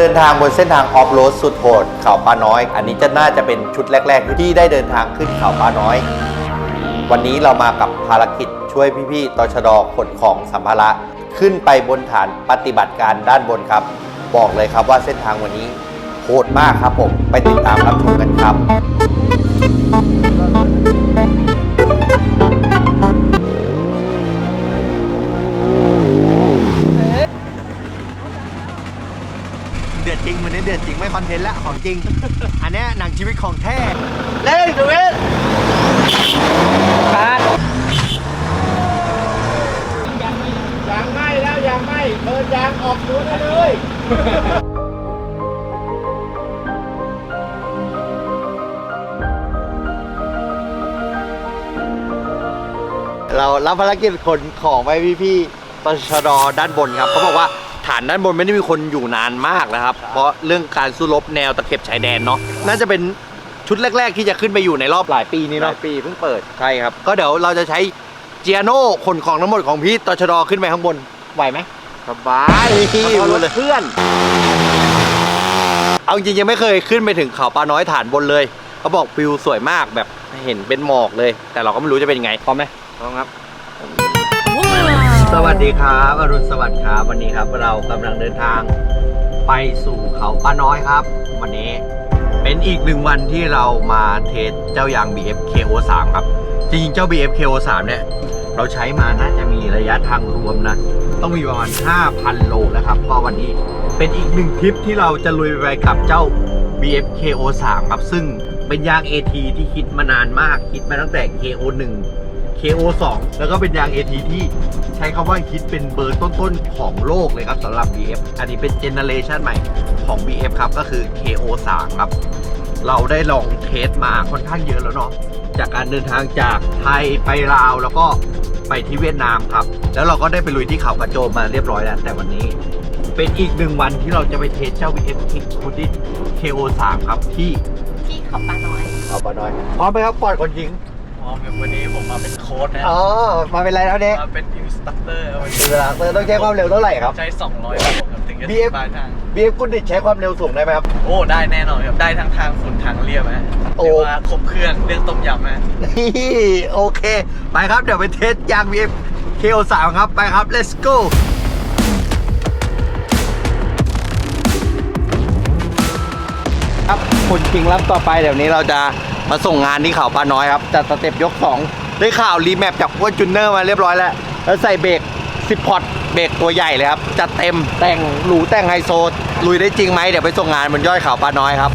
เดินทางบนเส้นทางออฟโรดสุดโหดเขาปลาน้อย อันนี้จะน่าจะเป็นชุดแรก ๆ ที่ได้เดินทางขึ้นเขาปลาน้อย วันนี้เรามากับภารกิจช่วยพี่ๆตชดขนของสัมภาระขึ้นไปบนฐานปฏิบัติการด้านบนครับ บอกเลยครับว่าเส้นทางวันนี้โหดมากครับผม ไปติดตามรับชมกันครับ เดือดจริงไม่คอนเทนต์ละของจริง อันเนี้ยหนังชีวิตของแท้เล่นดูเว้นยางไหม้แล้วยางไหม้เปิดยางออกตัวได้เลยเรารับภารกิจขนของไปพี่ๆตชดด้านบนครับเขาบอกว่า ฐานด้านบนไม่ได้มีคนอยู่นานมากนะครับ เพราะเรื่องการสู้รบแนวตะเข็บชายแดนเนาะน่าจะเป็นชุดแรก ๆ ที่จะขึ้นไปอยู่ในรอบหลายปีนี้หลาเนาะยปีเพิ่งเปิด ใช่ครับ ก็เดี๋ยวเราจะใช้เจียโน่ขนของทั้งหมดของพี่ตชดขึ้นไปข้างบนไหวไหม สบายพี่เอารถเลยเพื่อน เอาจริงๆยังไม่เคยขึ้นไปถึงเขาปลาน้อยฐานบนเลยเขาบอกวิวสวยมากแบบเห็นเป็นหมอกเลย แต่เราก็ไม่รู้จะเป็นยังไงพร้อมไหมพร้อมครับส วัสดีครับอรุณสวัสดิ์ครับวันนี้ครับเรากำลังเดินทางไปสู่เขาป้าน้อยครับ วันนี้เป็นอีกหนึ่งวันที่เรามาเทสเจ้ายาง BF KO3 ครับ จริงๆ เจ้า BF KO3 เนี่ย เราใช้มาน่าจะมีระยะทางรวมนะ ต้องมีประมาณ 5,000 โลนะครับก็วันนี้เป็นอีกหนึ่งทริปที่เราจะลุยไปกับเจ้า BF KO3 ครับ ซึ่งเป็นยาง AT ที่คิดมานานมากคิดมาตั้งแต่ KO1 KO2 แล้วก็เป็นยาง AT ที่ใช้คำว่าคิดเป็นเบอร์ต้นๆของโลกเลยครับสำหรับ BF อันนี้เป็นเจเนเรชันใหม่ของ BF ครับก็คือ KO3 ครับ เราได้ลองเทสมาค่อนข้างเยอะแล้วเนาะจากการเดินทางจากไทยไปลาวแล้วก็ไปที่เวียดนามครับ แล้วเราก็ได้ไปลุยที่เขากระโจมมาเรียบร้อยแล้ว แต่วันนี้เป็นอีกหนึ่งวันที่เราจะไปเทสเจ้า BF Kick KO3 ครับที่ที่เขาปลาน้อยเขาปะน้อยพร้อมไหมครับปอดคนยิง อ๋อแบบวันนี้ผมมาเป็นโค้ดนะอ๋อ มาเป็นไรแล้วเนี่ยมาเป็นอินสตัคเตอร์วันนี้เวลาเตอร์ต้องใช้ความเร็วเท่าไหร่ครับ ใช้ 200ครับผมครับถึงจะ BF ปลายทาง BF คุณดิดใช้ความเร็วสูงได้ไหมครับ โอ้ ได้แน่นอนครับ ได้ทั้งทางฝุ่นทางเรียบนะโอ้เรียกว่าครบเครื่องเรื่องต้มยำนะนี่โอเค ไปครับ เดี๋ยวไปเทสยาง BF KO3 ครับ ไปครับ let's go ครับคุณคิงรับต่อไปเดี๋ยวนี้เราจะ มาส่งงานที่เขาปลาน้อยครับจัดสเต็ปยก 2 ได้ข่าวรีแมปจากอ้วนจุนเนอร์มาเรียบร้อยแล้ว แล้วใส่เบรก10พอตเบรกตัวใหญ่เลยครับ จัดเต็มแต่งหรูแต่งไฮโซลุยได้จริงไหมเดี๋ยวไปส่งงานบนยอดเขาปลาน้อยครับ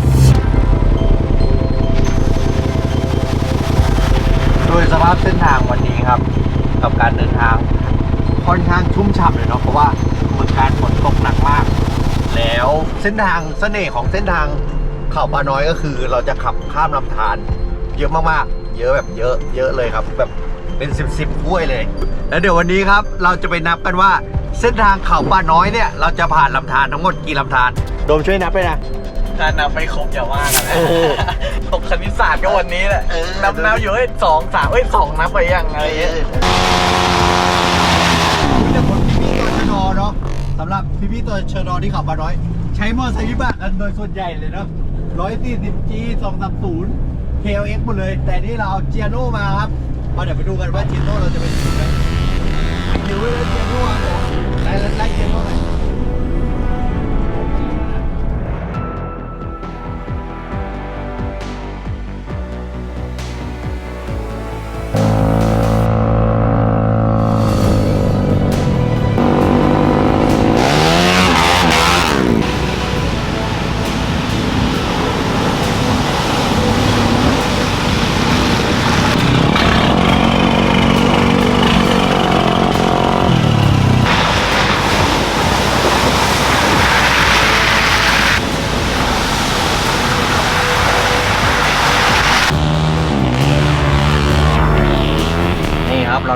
โดยสภาพเส้นทางวันนี้ครับ กับการเดินทางค่อนข้างชุ่มฉ่ำเลยเนาะเพราะว่าเมืองการฝนตกหนักมาก แล้วเส้นทางเสน่ห์ของเส้นทาง เขาปลาน้อยก็คือเราจะขับข้ามลำธารเยอะมากๆ เยอะแบบเยอะ เยอะเลยครับแบบเป็นสิบสิบห้วยเลย แล้วเดี๋ยววันนี้ครับเราจะไปนับกันว่า เส้นทางเขาปลาน้อยเนี่ย เราจะผ่านลำธารทั้งหมดกี่ลำธารโดมช่วยนับด้วยนะถ้านับไม่ครบอย่าว่ากันนะเออตกคณิตศาสตร์ก็วันนี้แหละเออนับนับอยู่เอ้ยสองสามเอ้ยสองนับไปยังอะไรเงี้ยมีแต่คนพี่ๆตัวชนอเนาะสำหรับพี่ๆตัวชนอที่ขับมาน้อย ใช้มอเตอร์ไซค์วิบากกันโดยส่วนใหญ่เลยเนาะ 140 G 230 KLX หมดเลย แต่นี่เราเอาเจียโน่มาครับมาเดี๋ยวไปดูกันว่าเจียโน่เราจะเป็นยังไงเดี๋ยวไว้เลยเจียโน่อะไล่ไล่เจียโน่หน่อย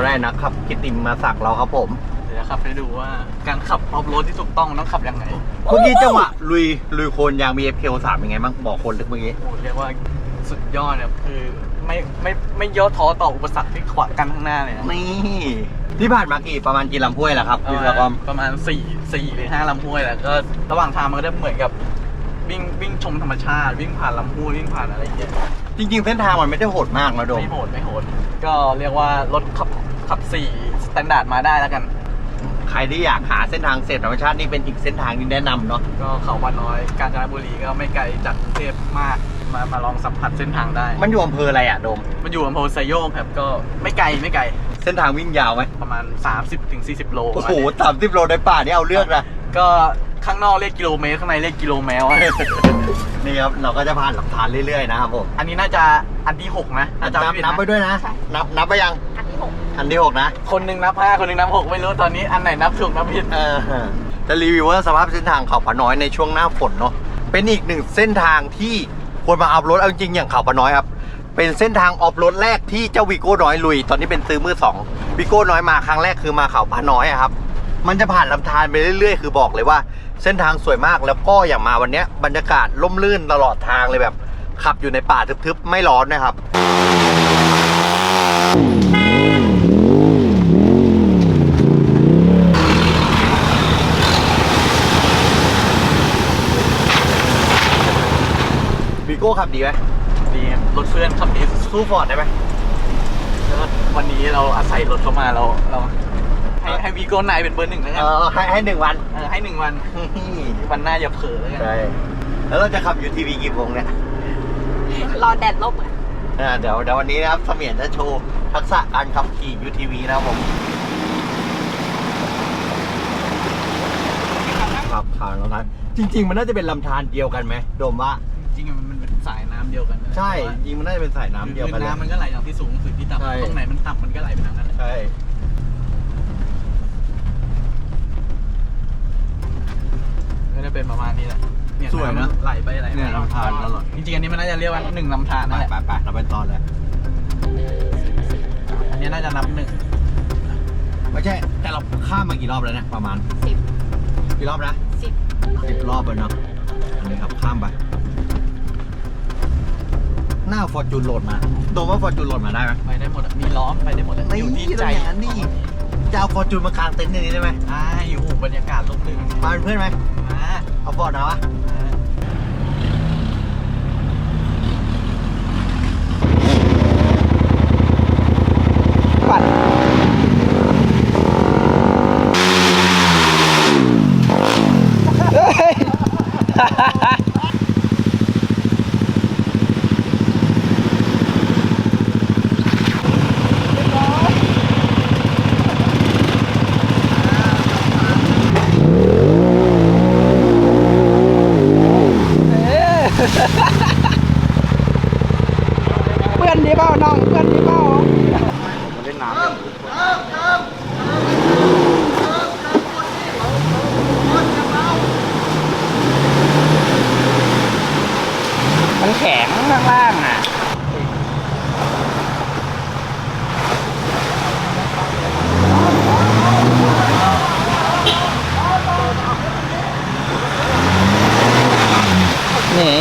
ได้นักขับกิตติมมาสักเราครับผม เดี๋ยวขับไปดูว่าการขับออฟโรดที่ถูกต้องต้องขับยังไงเมื่อกี้จังหวะลุยลุยโคนยาง BFK 3เป็นไงบ้างบอกคนลึกเมื่อกี้ โอ้เรียกว่าสุดยอดเนี่ยคือไม่ไม่ไม่ย่อท้อต่ออุปสรรคที่ขวางกันข้างหน้าเลยนะนี่ ที่ผ่านมากี่ประมาณกี่ลำห้วยล่ะครับประวิศมาวกรณประมาณสี่สี่หรือห้าลำห้วยแหละก็ระหว่างทางมันก็ได้เหมือนกับวิ่งวิ่งชมธรรมชาติ วิ่งผ่านลำห้วยวิ่งผ่านอะไรอย่างเงี้ยจริงๆเส้นทางมันไม่ได้โหดมากนะโดมไม่โหดไม่โหด ก็เรียกว่ารถขับ ขับสี่สแตนดาร์ดมาได้แล้วกัน ใครที่อยากหาเส้นทางเสพธรรมชาตินี่เป็นอีกเส้นทางที่แนะนำเนาะก็เขาวันน้อยกาญจนบุรีก็ไม่ไกลจากกรุงเทพมากมามาลองสัมผัสเส้นทางได้ มันอยู่อำเภออะไรอะโดม มันอยู่อำเภอไซโยกครับก็ไม่ไกลไม่ไกลเส้นทางวิ่งยาวไหมประมาณ 30-40ถึง40โลโอ้ประมาโหณเนี้ยสามสิบโลในป่านี่เอาเรื่องนะก็ข้างนอกเรียกกิโลเมตรข้างในเรียกกิโลแมวอะนี่ครับเราก็จะผ่านหลักฐานเรื่อยๆนะครับผมอันนี้น่าจะอันที่ 6 นะนัถ้าบจำไม่ผิดนับไปนะด้วยนะใช่นับนับไปยังอันที่ หกอันที่หกนะ คนหนึ่งนับ5คนหนึ่งนับ6ไม่รู้ตอนนี้อันไหนนับถูกนับผิดเออจะรีวิวว่าสภาพเส้นทางเขาปะน้อยในช่วงหน้าฝนเนาะเป็นอีกหนึ่งเส้นทางที่ควรมาอัพรถเอาจริงๆอย่างเขาปะน้อยครับเป็นเส้นทางออฟรถแรกที่เจ้าวีโก้น้อยลุย ตอนนี้เป็นซื้อมือสองวีโก้น้อยมาครั้งแรกคือมาเขาปะน้อยอะครับมันจะผ่านลำธารไปเรื่อยๆ คือบอกเลยว่า เส้นทางสวยมากแล้วก็อย่างมาวันเนี้ยบรรยากาศล่มลื่นตลอดทางเลยแบบ ขับอยู่ในป่าทึบๆ ไม่ร้อนนะครับ ขับดีไหมดีครับรถเพื่อนขับดีสุดสู้ฟอร์ดได้ไหมๆแล้ววันนี้เราอาศัยรถเข้ามาเราเราให้ให้วีโก้นายเป็นเบอร์หนึ่งแล้วกัเอนอให้ให้หนึ่งวันเออให้หนึ่งวันวันหน้าอย่าเผลอแล้วกัน ใช่แล้วเราจะขับยูทีวีกี่โมงเนี่ย รอแดดล่มอะอ่าเดี๋ยวเดี๋ยววันนี้นะครับเสมียนจะโชว์ทักษะการขับขี่ยูทีวีนะครับผมขับผ่านลำธารจริง ๆ มันน่าจะเป็นลำธารเดียวกันไหมโดมว่า จริงๆมันเป็น สายน้ำเดียวกันนะใช่แต่ว่าจริงมันน่าจะเป็นสายน้ำเดียวกันเลยน้ำมันก็ไหลจากที่สูงสู่ที่ใช่ ต่ำตรงไหนมันต่ำมันก็ไหลไปทางนั้นแหละใช่ก็จะเป็นประมาณนี้แหละเนี่ยำมัไหลไปไหลเนี่ยมาลำธารตลอดจริงๆอันนี้มันน่าจะเรียกว่าหนึ่งลำธารไปนั่นแหละไปไปเราไปตอนเลยอันนี้น่าจะนับหนึ่งไม่ใช่ แต่เราข้ามมากี่รอบแล้วเนี่ยประมาณสิบกี่รอบนะสิบสิบรอบแล้วเนาะอันนี้ครับข้ามไป หน้าฟอร์จูนโหลดมาโดมว่าฟอร์จูนโหลดมาได้ไหมไปได้หมดอะมีล้อมไปได้หมดอะอยู่ที่ใจเราอย่างนั้นดิจะเอาฟอร์จูนมากางเต็นท์ในนี้ได้ไหมอ่าอยู่บรรยากาศร่มรื่นมาเป็นเพื่อนไหมมาเอาฟอร์ดนะวะ มา เพื่อนดีเปล่าน้องเพื่อนดีเปล่า เล่นน้ำ มันแข้างล่างอะนี่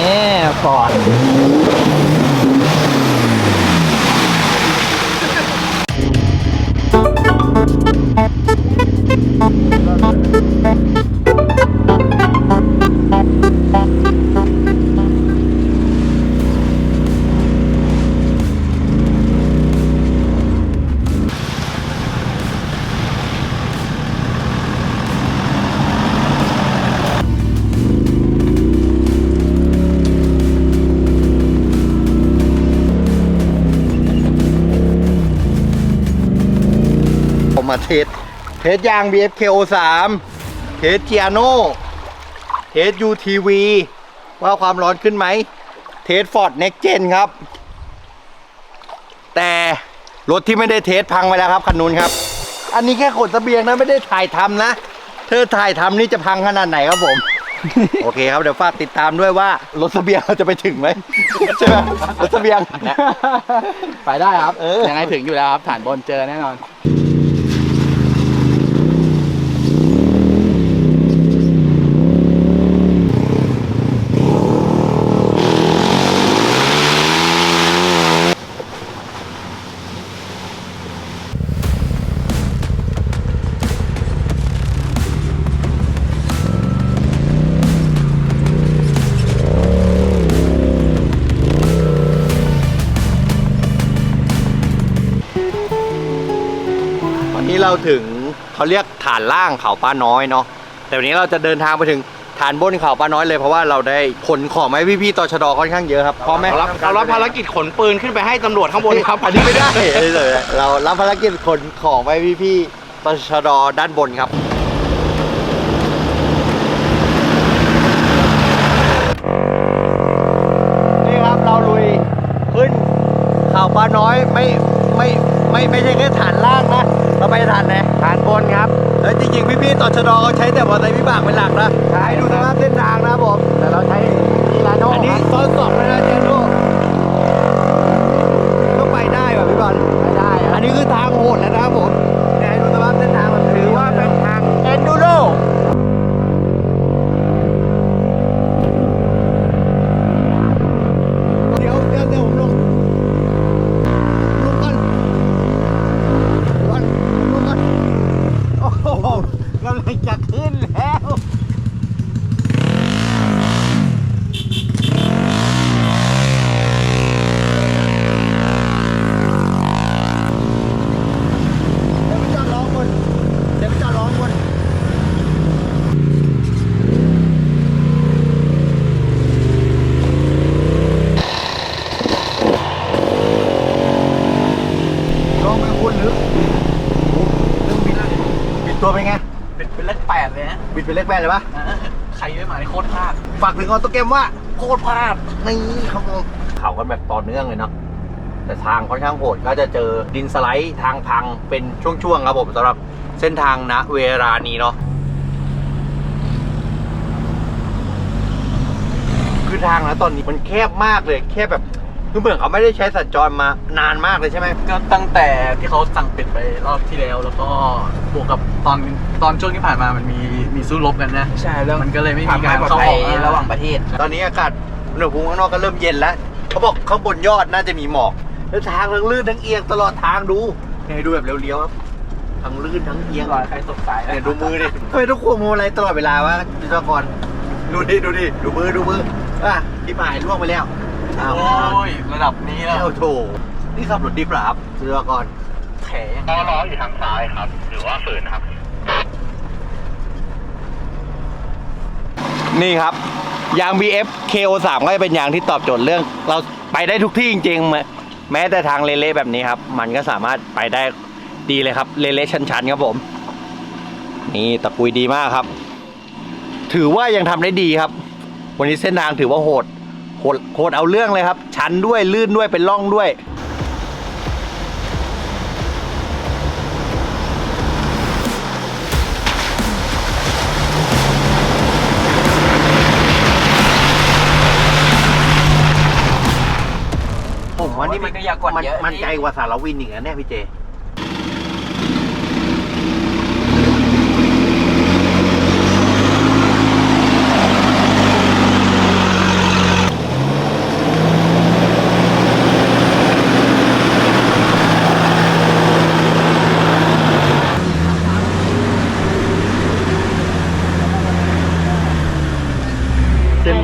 ก่อนผม มาเทสเทสยาง BFKO 3 เทสเจียโนเทส UTV ว่าความร้อนขึ้นไหม เทส Ford Next Gen ครับ แต่รถที่ไม่ได้เทสพังไปแล้วครับคันนู้นครับ อันนี้แค่ขนเสบียงนะไม่ได้ถ่ายทำนะ เธอถ่ายทำนี่จะพังขนาดไหนครับผม โอเคครับเดี๋ยวฝากติดตามด้วยว่ารถสเสบียงเราจะไปถึงไหมใช่ไหมรถสเสบียง ไปได้ครับเออยังไงถึงอยู่แล้วครับฐานบนเจอแน่นอน เราถึงเขาเรียกฐานล่างเขาป้าน้อยเนาะแต่วันนี้เราจะเดินทางไปถึงฐานบนเขาป้าน้อยเลยเพราะว่าเราได้ขนของมาให้พี่ๆตชดค่อนข้างเยอะครับพร้อมไหม เรารับเรารับภารกิจขนปืนขึ้นไปให้ตำรวจข้างบนครับ อันนี้ไม่ได้เลยเรารับภารกิจขนของไปพี่ๆตชดด้านบนครับ นี่ครับเราลุยขึ้นเขาป้าน้อยไม่ไม่ไม่ไม่ใช่แค่ฐานล่างนะ เราไปฐานไหนฐานบนครับแล้วจริงๆพี่ๆตชดเขาใช้แต่มอเตอร์ไซค์วิบากเป็นหลักนะใช่ดูสภาพเส้นทางนะครับผมแต่เราใช้กีฬาโน่อันนี้ซ้อนสองเลยนะเจนโน่ก็ไปได้ว่ะพี่บอล ไม่ได้ อันนี้คือทางโหดแล้วนะครับผมไหนดูสภาพเส้นทางมัน ถือว่าเป็นทาง เอนดูโรเดี๋ยวเดี๋ยวเดี๋ยวผมลง ลงก่อนก่อนลงก่อนโอ้โหกำลังจะขึ้นแล้ว เดี๋ยวไปจอดร้องบนเดี๋ยวไปจอดร้องบนร้องไม่คุ้นหรือเรื่องบินบินตัวเป็นไง เป็นเป็นเลขแปดเลยนะ บินเป็นเลขแปดเลยปะอ่าใครไม่มาในโคตรพลาดฝากถึงออโต้เกมว่าโคตรพลาดนี่ครับผมเขากันแบบต่อเนื่องเลยเนาะแต่ทางค่อนข้างโหดก็จะเจอดินสไลด์ทางพังเป็นช่วงๆครับผมสำหรับเส้นทางณเวลานี้เนาะคือทางนะตอนนี้มันแคบมากเลยแคบแบบ คือเหมือนเขาไม่ได้ใช้สัญจรมานานมากเลยใช่ไหมก็ตั้งแต่ที่เขาสั่งปิดไปรอบที่แล้ว แล้วก็บวกกับตอนตอนช่วงที่ผ่านมามันมีมีสู้รบกันนะใช่เรื่องมันก็เลยไม่มีความการปลอดเข้าภัอยอกระหว่างประเทศ ตอนนี้อากาศอุณหภูมิข้างนอกก็เริ่มเย็นแล้วเขาบอกข้างบนยอดน่าจะมีหมอกแล้วทางทั้งลื่นทั้งเอียงตลอดทางดูเนี่ยดูแบบเลี้ยวๆครับทั้งลื่นทั้งเอียงรอยใครตกสายนะเนี่ยดูมือดิทำไมต้องควบมืออะไรตลอดเวลาวะจิตรกรดูดิดูดิดูมือดูมืออะที่หมายล่วงไปแล้ว อ้าวโอ้ยระดับนี้แล้วเอ้าโถนี่ขับรถดิบเหรอครับจิตรกรแถยังล้อล้ออยู่ทางซ้ายครับ หรือว่าฝืนครับ นี่ครับ ยาง BF KO3 ก็จะเป็นยางที่ตอบโจทย์เรื่อง เราไปได้ทุกที่จริงๆแม้แม้แต่ทางเละๆแบบนี้ครับ มันก็สามารถไปได้ดีเลยครับเละๆชันๆครับผม นี่ตะกุยดีมากครับ ถือว่ายังทำได้ดีครับ วันนี้เส้นทางถือว่าโหด โหดโหดเอาเรื่องเลยครับ ชันด้วยลื่นด้วยเป็นร่องด้วยผมว่านี่มันก็อยากกดมันเยอะมันไกลกว่าสารวินอีกนะเนี่ยพี่เจ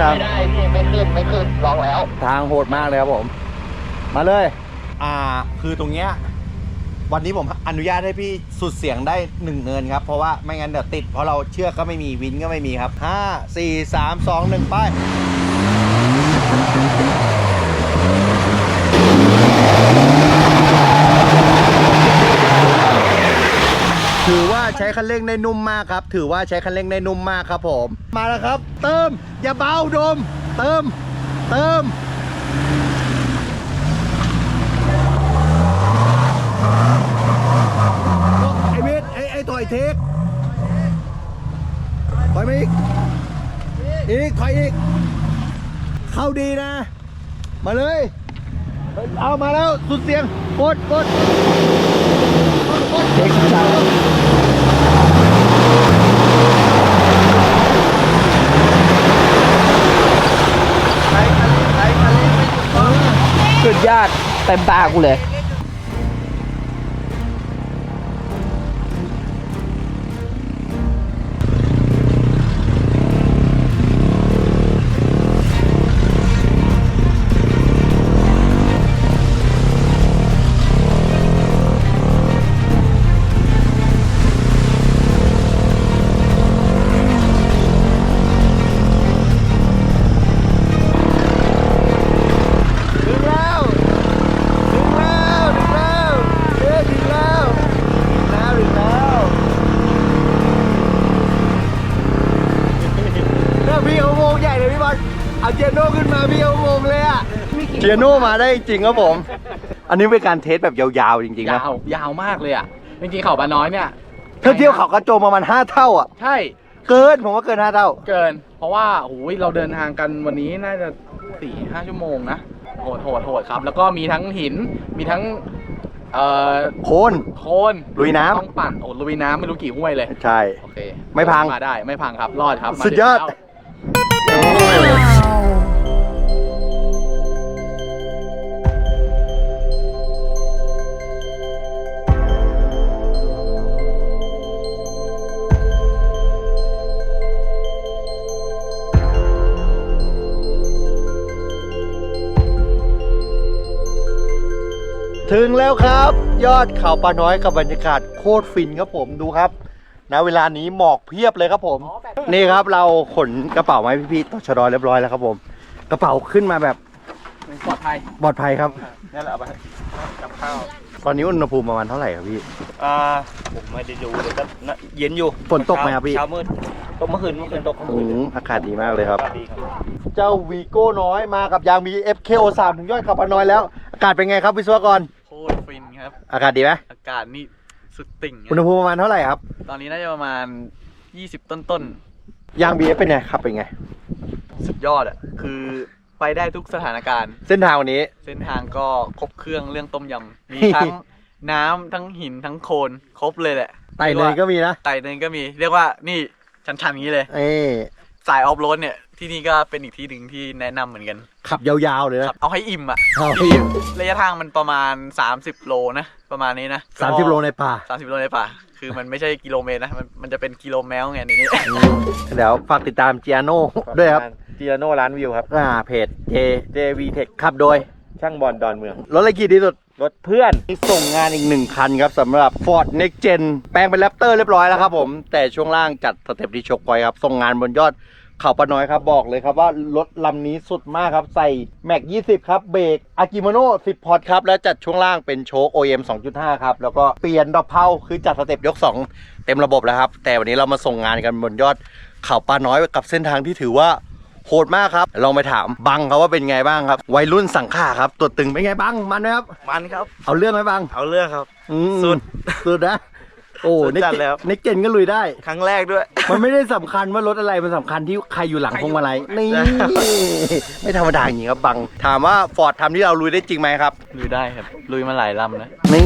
เส้นทางไม่ได้พี่ไม่ขึ้นไม่ขึ้นลองแล้ว ทางโหดมากเลยครับผม มาเลย อ่า คือตรงเนี้ย วันนี้ผมอนุญาตให้พี่สุดเสียงได้หนึ่งเนินครับ เพราะว่าไม่งั้นเดี๋ยวติด เพราะเราเชือกก็ไม่มีวินก็ไม่มีครับห้าสี่สามสองหนึ่งไป ถือว่าใช้คันเร่งได้นุ่มมากครับ ถือว่าใช้คันเร่งได้นุ่มมากครับผม มาแล้วครับ เติม อย่าเบาดม เติม เติมไอ้เวทไอ้ไอ้ถอยเทคถอยมาอีก อีก ถอยอีก เข้าดีนะ มาเลย เอามาแล้ว สุดเสียง กดกดกดเทคช้าหลคันเร่งไหลคันเร่งไม่ถูกต้อง สุดยอดเต็มตากูเลย เจียโนมาได้จริงครับผม อันนี้เป็นการเทสแบบยาวๆจริงๆนะยาวยาวมากเลยอะจริงๆเขาบาน้อยเนี่ยเท่าเที่ยวเขากระโจมประมาณ5เท่าอะใช่เกินผมว่าเกิน5เท่า เกิน เพราะว่าโอ้ยเราเดินทางกันวันนี้น่าจะสี่ห้าชั่วโมงนะโหดโหดโหดครับ แล้วก็มีทั้งหินมีทั้งเอ่อโคนโคลนลุยน้ำต้องปั่นโอ้ลุยน้ำไม่รู้กี่ห้วยเลย ใช่โอเคไม่พังมาได้ไม่พังครับรอดครับมาสุดยอด ถึงแล้วครับ ยอดเขาปลาน้อยกับบรรยากาศโคตรฟินครับผมดูครับณเวลานี้หมอกเพียบเลยครับผม นี่ครับเราขนกระเป๋ามาให้พี่ๆต่อชะดอเรียบร้อยแล้วครับผม กระเป๋าขึ้นมาแบบปลอดภัยปลอดภัยครับนั่นแหละเอาไปกับข้าวตอนนี้อุณหภูมิประมาณเท่าไหร่ครับพี่อ่าผมไม่ได้ดูเลยก็น่ะเย็นอยู่ฝนตกไหมครับพี่เช้ามืดตกเมื่อคืนเมื่อคืนตกอืมอากาศดีมากเลยครับอากาศดีครับ เจ้าวีโก้น้อยมากับยางมี FKO 3 ถึงยอดเขาปลาน้อยแล้ว อากาศเป็นไงครับวิศวกรโคตรฟินครับ อากาศดีไหมอากาศนี่สุดติ่งอุณหภูมิประมาณเท่าไหร่ครับ ตอนนี้น่าจะประมาณ 20 ต้นยาง BF เป็นไงครับเป็นไงๆสุดยอดอะ คือไปได้ทุกสถานการณ์ เส้นทางวันนี้ เส้นทางก็ครบเครื่องเรื่องต้มยำ มีทั้งน้ำทั้งหินทั้งโคลนครบเลยแหละไต่เนยก็มีนะไต่เนินก็มี เรียกว่านี่ชันๆอย่างนี้เลย เอ้ยสายออฟโรดเนี่ย ที่นี่ก็เป็นอีกที่หนึ่งที่แนะนำเหมือนกันขับยาวๆเลยคนะรับเอาให้อิ่มอะเอาให้อิ่ม ระยะทางมันประมาณ 30 โลนะ ประมาณนี้นะ30โลในป่า 30 โลในป่า คือมันไม่ใช่กิโลเมตรนะ มันมันจะเป็นกิโลแมลไงในนี้อืมเดี๋ยวฝากติดตามเจียโน่ด้วยครับจีโน่ร้านวิวครับ อ่าเพจ J JV Tech ขับโดย ช่างบอลดอนเมือง รถอะไรกี่ดีสุด รถเพื่อนที่ส่งงานอีกหนึ่งคันครับสำหรับ Ford Next Gen แปลงเป็นแรปเตอร์เรียบร้อยแล้วครับผม แต่ช่วงล่างจัดสเต็ปดีโชกพอยครับ ส่งงานบนยอด เขาปะน้อยครับบอกเลยครับว่ารถลำนี้สุดมากครับ ใส่แม็ก20 ครับ เบรกอากิโมโน10 พอร์ตครับ แล้วจัดช่วงล่างเป็นโชค OEM 2.5 ครับ แล้วก็เปลี่ยนดอกเพาคือจัดสเต็ปยก 2 เต็มระบบแล้วครับ แต่วันนี้เรามาส่งงานกันบนยอดเขาปะน้อยกับเส้นทางที่ถือว่าโหดมากครับ ลองไปถามบังเขาว่าเป็นไงบ้างครับ วัยรุ่นสังขาครับ ตัวตึงเป็นไงบ้างมันไหมครับ มันครับ เอาเรื่องไหมบัง เอาเรื่องครับ อืมสุด สุดนะ โอ้สุดจัดแล้ว เน็กเจนก็ลุยได้ ครั้งแรกด้วย มันไม่ได้สำคัญว่ารถอะไร มันสำคัญที่ใครอยู่หลังพวงมาลัยนี่ ไม่ธรรมดาอย่างนี้ครับบัง ถามว่าฟอร์ดทำที่เราลุยได้จริงไหมครับ ลุยได้ครับ ลุยมาหลายลำนะนี่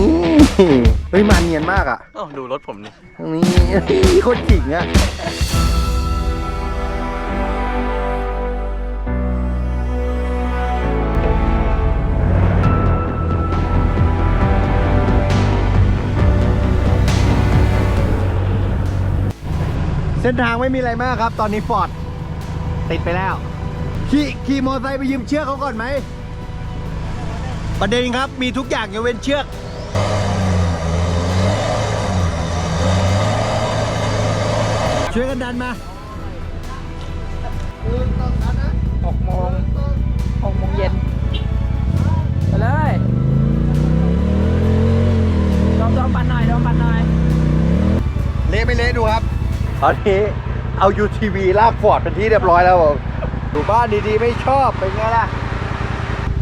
เฮ้ยมาเนียนมากอะโอ้ดูรถผมนี่นี่โคตรจริงอะ ส้นทางไม่มีอะไรมากครับ ตอนนี้ฟอร์ดติดไปแล้ว ขี่ขี่มอเตอร์ไซค์ไปยืมเชือกเขาก่อนไหม ประเด็นครับมีทุกอย่างยกเว้นเชือกช่วยกันดันมาตกหมง ตอนนี้เอา UTV ลากฟอร์ดเป็นที่เรียบร้อยแล้วผมอยู่บ้านดีๆ ไม่ชอบเป็นไงล่ะ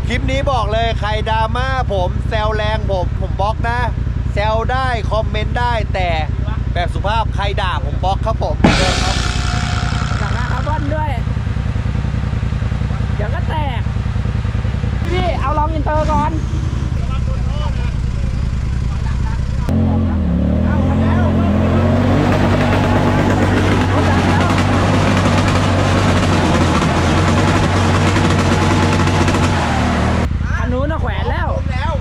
คลิปนี้บอกเลยใครดราม่าผมแซวแรงผมผมบล็อกนะ แซวได้คอมเมนต์ได้แต่แบบสุภาพใครด่าผมบล็อกครับผมสั่งงาคาร์บอนด้วย เดี๋ยวก็แตก พี่เอาลองอินเตอร์ก่อนนู้นน่ะแขวนแล้ว แล้ว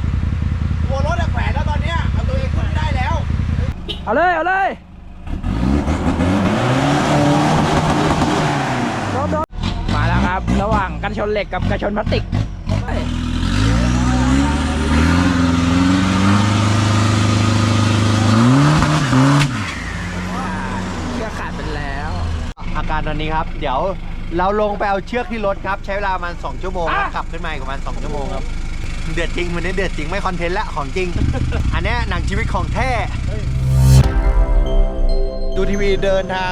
หัวรถอะแขวนแล้วตอนเนี้ยเอาตัวเองขึ้นได้แล้ว เอาเลย เอาเลยโดนโดนมาแล้วครับ ระหว่างกัน ชนเหล็กกับกันชนพลาสติกเฮ้ยเชือกขาดไปแล้ว อาการตอนนี้ครับ เดี๋ยวเราลงไปเอาเชือกที่รถครับ ใช้เวลาประมาณ2ชั่วโมงแล้วกลับขึ้นมาอีกประมาณ2ชั่วโมงครับ เดือดจริงมันนี้เดือดจริงไม่คอนเทนต์ละของจริง อันเนี้ยหนังชีวิตของแท้ดูทีวีเดินทาง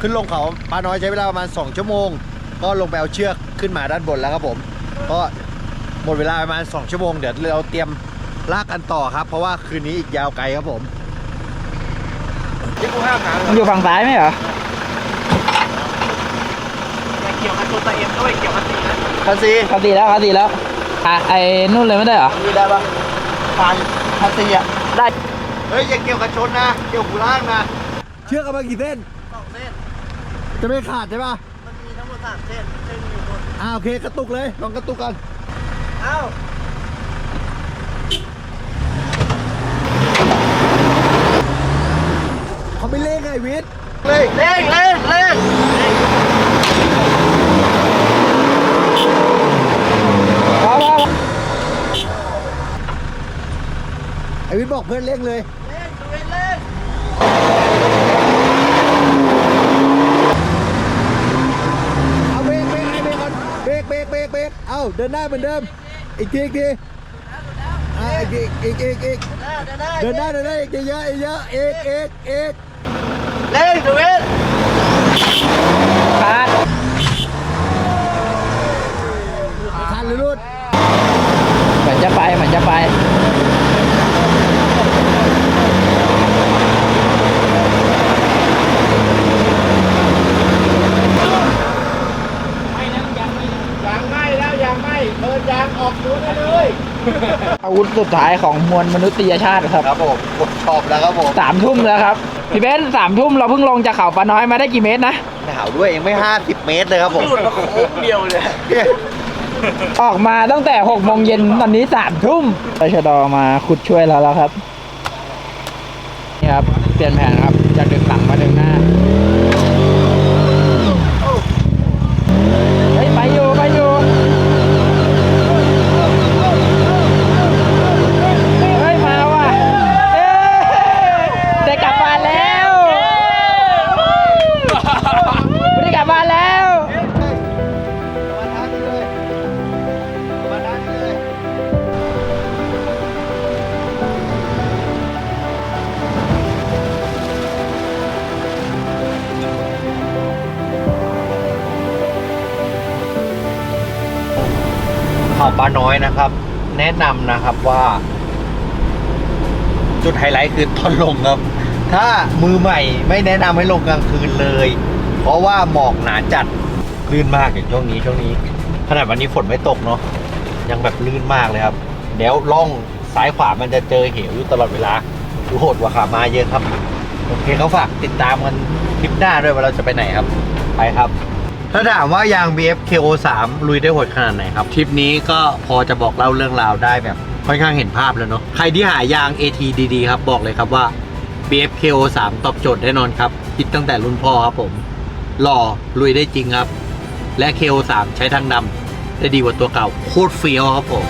ขึ้นลงเขาปาน้อยใช้เวลาประมาณ 2 ชั่วโมง ก็ลงไปเอาเชือกขึ้นมาด้านบนแล้วครับผม ก็หมดเวลาประมาณ 2 ชั่วโมงเดี๋ยวเราเตรียมลากกันต่อครับ เพราะว่าคืนนี้อีกยาวไกลครับผมมันอยู่ฝั่งซ้ายไหมเหรอเกี่ยวกับตัวตะเอ็มด้วยเกี่ยวกับสีนะคันซีเขาตีแล้วเขาตีแล้วอะไอ้นู่นเลยไม่ได้เหรอมีได้ปะปานคันซีอะได้เฮ้ยอย่าเกี่ยวกับชนนะเกี่ยวกูล่างนะเชือกกันมากี่เส้นสองเส้นจะไม่ขาดใช่ปะมันมีทั้งหมด สามเส้นเส้นอยู่บนอ่าโอเคกระตุกเลยลองกระตุกกันเอ้าเขาไม่เล่งไงวิทย์เล่งเล่งเล่งเล่งไอวิทย์บอกเพื่อนเล่งเลย เอาเบรกเบรกไอ้เบรกก่อนเบรกเบรกเบรก เบรกเอาเดินหน้าเหมือนเดิม อีกทีอีกทีอ่าอีกอีกอีกอีกเดินหน้าเดินหน้าอีกเยอะอีกเยอะอีกอีกอีกเล่นสวิตขาดคันหรือรุดเหมือนจะไปเหมือนจะไป ยางไหม้แล้วยางไหม้เดินยางออกดูได้เลยอาวุธสุดท้ายของมวลมนุษยชาติครับครับผมกดชอบแล้วครับผมสามทุ่มแล้วครับพี่เบนซ์สามทุ่มเราเพิ่งลงจากเขาปลาน้อยมาได้กี่เมตรนะหนาวด้วยยังไม่ 50 เมตรเลยครับผมหลุดมาโค้งเดียวเลยออกมาตั้งแต่หกโมงเย็นตอนนี้สามทุ่มตชดมาขุดช่วยเราแล้วครับนี่ครับเปลี่ยนแผนครับจากดึงหลังมาดึงหน้า ปลาน้อยนะครับ แนะนำนะครับว่า จุดไฮไลท์คือตอนลงครับ ถ้ามือใหม่ไม่แนะนำให้ลงกลางคืนเลย เพราะว่าหมอกหนาจัดลื่นมากอย่างช่วงนี้ช่วงนี้ ขนาดวันนี้ฝนไม่ตกเนาะยังแบบลื่นมากเลยครับ เดี๋ยวล่องซ้ายขวามันจะเจอเหวอยู่ตลอดเวลาดูโหดกว่าขามาเยอะครับ โอเคเขาฝากติดตามกันคลิปหน้าด้วยว่าเราจะไปไหนครับ ไปครับ ถ้าถามว่ายาง BF KO3 ลุยได้โหดขนาดไหนครับทริปนี้ก็พอจะบอกเล่าเรื่องราวได้แบบค่อนข้างเห็นภาพแล้วเนาะใครที่หายาง AT ดีๆครับบอกเลยครับว่า BF KO3 ตอบโจทย์แน่นอนครับคิดตั้งแต่รุ่นพ่อครับผมหล่อลุยได้จริงครับ และ KO3 ใช้ทางดำได้ดีกว่าตัวเก่าโคตรเฟี้ยวครับผม